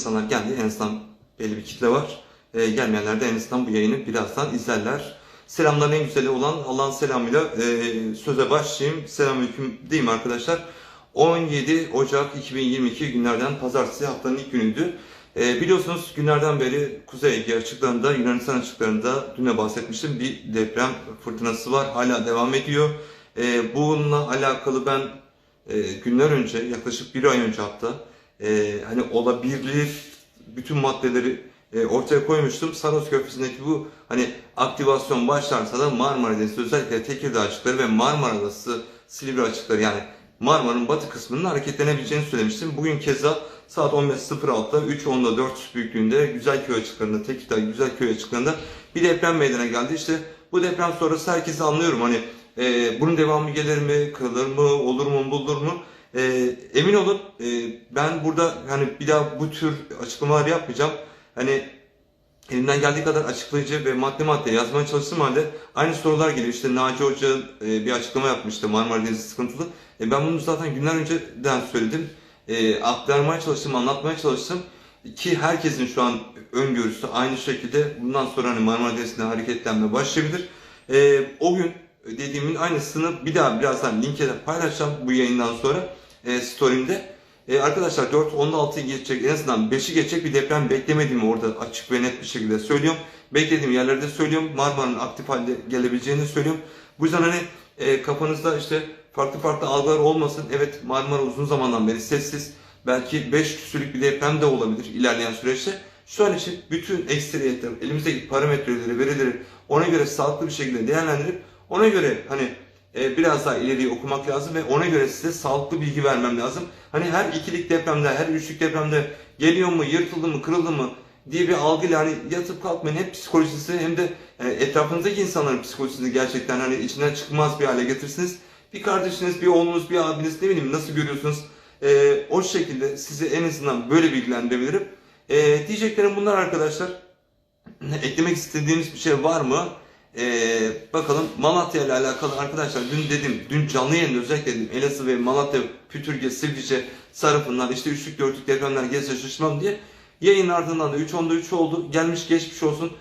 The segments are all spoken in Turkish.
insanlar geldi. En azından belli bir kitle var. E, gelmeyenler de en azından bu yayını birazdan izlerler. Selamların en güzeli olan Allah'ın selamıyla e, söze başlayayım. Selamünaleyküm diyeyim arkadaşlar. 17 Ocak 2022 günlerden pazartesi haftanın ilk günüydü. E, biliyorsunuz günlerden beri Kuzey Ege açıklarında, Yunanistan açıklarında dün bahsetmiştim bir deprem fırtınası var. Hala devam ediyor. E, bununla alakalı ben e, günler önce, yaklaşık bir ay önce hatta e, hani olabilir bütün maddeleri e, ortaya koymuştum. Saros Köprüsü'ndeki bu hani aktivasyon başlarsa da Marmara Denizi özellikle Tekirdağ açıkları ve Marmara Adası Silivri açıkları yani Marmara'nın batı kısmının hareketlenebileceğini söylemiştim. Bugün keza saat 15.06'da 3.10'da 4 büyüklüğünde Güzelköy açıklarında, Tekirdağ Güzelköy açıklarında bir deprem meydana geldi. İşte bu deprem sonrası herkesi anlıyorum hani e, bunun devamı gelir mi, kırılır mı, olur mu, bulur mu? E, emin olun e, ben burada hani bir daha bu tür açıklamalar yapmayacağım. Hani elimden geldiği kadar açıklayıcı ve madde madde yazmaya çalıştığım halde aynı sorular geliyor. İşte Naci Hoca e, bir açıklama yapmıştı Marmara Denizi sıkıntılı. E, ben bunu zaten günler önceden söyledim. E, aktarmaya çalıştım, anlatmaya çalıştım. Ki herkesin şu an öngörüsü aynı şekilde bundan sonra hani Marmara Denizi'nde hareketlenme başlayabilir. E, o gün dediğimin aynısını bir daha birazdan linke paylaşacağım bu yayından sonra e, story'imde. E, arkadaşlar 4, 10'da 6'yı geçecek en azından 5'i geçecek bir deprem beklemediğimi orada açık ve net bir şekilde söylüyorum. Beklediğim yerlerde söylüyorum. Marmara'nın aktif halde gelebileceğini söylüyorum. Bu yüzden hani e, kafanızda işte farklı farklı algılar olmasın. Evet Marmara uzun zamandan beri sessiz. Belki 5 küsürlük bir deprem de olabilir ilerleyen süreçte. Şu an için bütün ekstriyetler, elimizdeki parametreleri, verileri ona göre sağlıklı bir şekilde değerlendirip ona göre hani e, biraz daha ileriyi okumak lazım ve ona göre size sağlıklı bilgi vermem lazım. Hani her ikilik depremde, her üçlük depremde geliyor mu, yırtıldı mı, kırıldı mı diye bir algıyla hani yatıp kalkmayın. Hem psikolojisi hem de e, etrafınızdaki insanların psikolojisini gerçekten hani içinden çıkmaz bir hale getirsiniz. Bir kardeşiniz, bir oğlunuz, bir abiniz ne bileyim nasıl görüyorsunuz e, o şekilde sizi en azından böyle bilgilendirebilirim. E, diyeceklerim bunlar arkadaşlar. Eklemek istediğiniz bir şey var mı? Ee, bakalım Malatya ile alakalı arkadaşlar dün dedim, dün canlı yayında özellikle dedim Elazığ ve Malatya, Pütürge, Silvice, Sarıpınar işte üçlük dörtlük depremler gelse şaşırmam diye yayın ardından da 3.10'da 3 oldu. Gelmiş geçmiş olsun.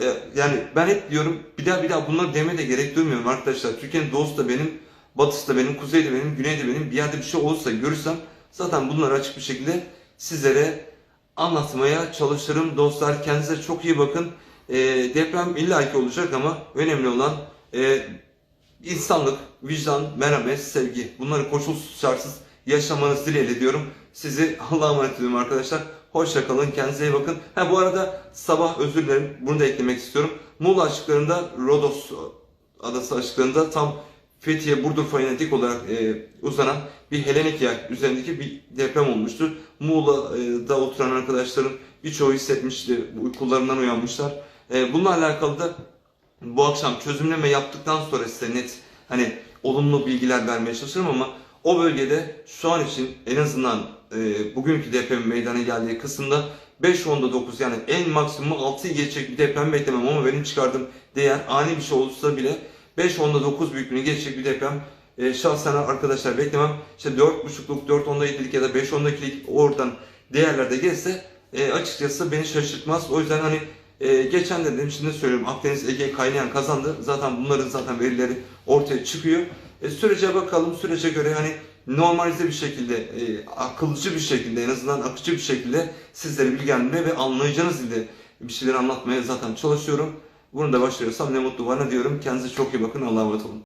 Ee, yani ben hep diyorum bir daha bir daha bunları demeye de gerek duymuyorum arkadaşlar. Türkiye'nin doğusu da benim, batısı da benim, kuzeyi de benim, güneyi de benim. Bir yerde bir şey olursa görürsem zaten bunları açık bir şekilde sizlere anlatmaya çalışırım. Dostlar kendinize çok iyi bakın. E, deprem illaki olacak ama önemli olan e, insanlık, vicdan, merhamet, sevgi. Bunları koşulsuz şartsız yaşamanız dileğiyle diyorum. Sizi Allah'a emanet ediyorum arkadaşlar. Hoşça kalın, kendinize iyi bakın. Ha bu arada sabah özür dilerim, bunu da eklemek istiyorum. Muğla açıklarında Rodos adası açıklarında tam Fethiye Burdur fayına dik olarak e, uzanan bir Helenik yer üzerindeki bir deprem olmuştur. Muğla'da oturan arkadaşların birçoğu hissetmişti, uykularından uyanmışlar. E, bununla alakalı da bu akşam çözümleme yaptıktan sonra size net hani olumlu bilgiler vermeye çalışırım ama o bölgede şu an için en azından e, bugünkü depremin meydana geldiği kısımda 5.10'da 9 yani en maksimum 6'yı geçecek bir deprem beklemem ama benim çıkardığım değer ani bir şey olursa bile 5.10'da 9 büyüklüğünü geçecek bir deprem e, şahsen arkadaşlar beklemem. İşte 4.5'luk, 4.10'da 7'lik ya da 5.10'da 2'lik oradan değerlerde gelse e, açıkçası beni şaşırtmaz. O yüzden hani e, geçen de dedim şimdi söylüyorum Akdeniz Ege kaynayan kazandı. Zaten bunların zaten verileri ortaya çıkıyor. E, sürece bakalım sürece göre hani normalize bir şekilde, e, akılcı bir şekilde en azından akıcı bir şekilde sizlere bilgilendirmeye ve anlayacağınız dilde bir şeyler anlatmaya zaten çalışıyorum. Bunu da başlıyorsam ne mutlu bana diyorum. Kendinize çok iyi bakın. Allah'a emanet olun.